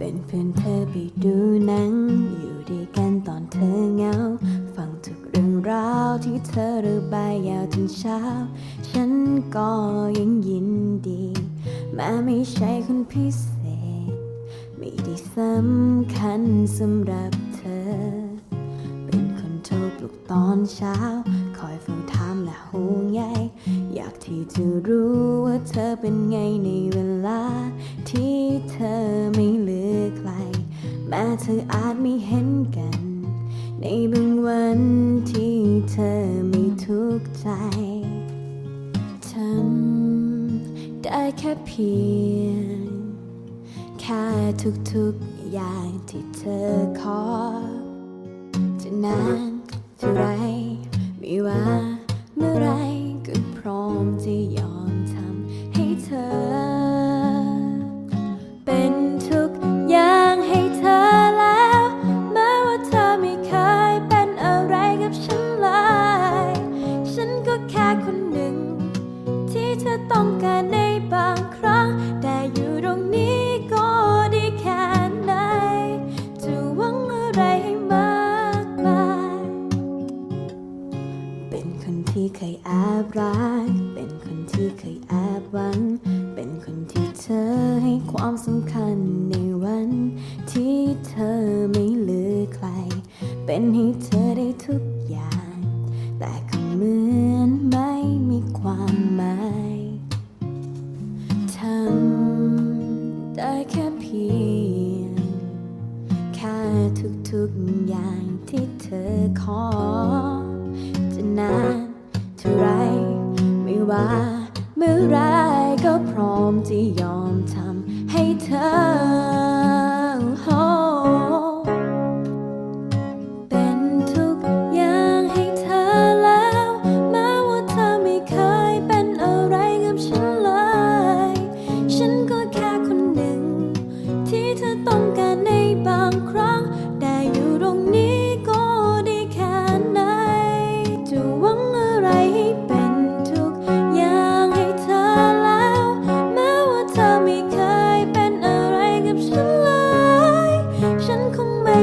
เพื่อนเธอไปดูหนัง อยู่ด้วยกันตอนเธอเหงา ฟังทุกเรื่องราวที่เธอระบายยาวถึงเช้า ฉันก็ยังยินดี แม้ไม่ใช่คนพิเศษ ไม่ได้สำคัญสำหรับเธอ เป็นคนโทรปลุกตอนเช้า คอยเฝ้าถามและห่วงใยอยากที่จะรู้ว่าเธอเป็นไงในเวลาที่เธอ แม้เธออาจไม่เห็นกัน ในบางวันที่เธอไม่ทุกข์ใจทำได้แค่เพียง แค่ทุกๆอย่างที่เธอขอ จะนานเท่าไรไม่ว่า บางครั้ง แต่อยู่ตรงนี้ก็ด้แค่ไหน จะหวังอะไรให้มากมายเป็นคนที่เคยแอบรัก เป็นคนที่เคยแอบหวัง เป็นคนที่เธอให้ความสำคัญในวัน ที่เธอไม่เหลือใคร เป็นให้เธอได้ทุกอย่าง แต่ก็เหมือนไม่มีความหมาย อย่างที่เธอขอ จะนานเท่าไร ไม่ว่าเมื่อไรก็พร้อมที่ยอมทำให้เธอ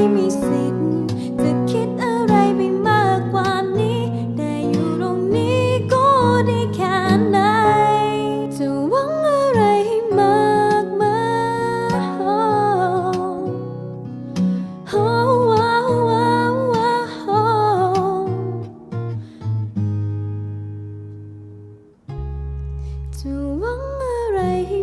ม่มีสิทธิ์จะคิดอะไรไปมากกว่านี้ได้อยู่ตรงนี้ก็ได้แค่ไหน จะหวังอะไรให้มากมายโอ้ว้าวว้าวว้าวจะหวังอะไรให้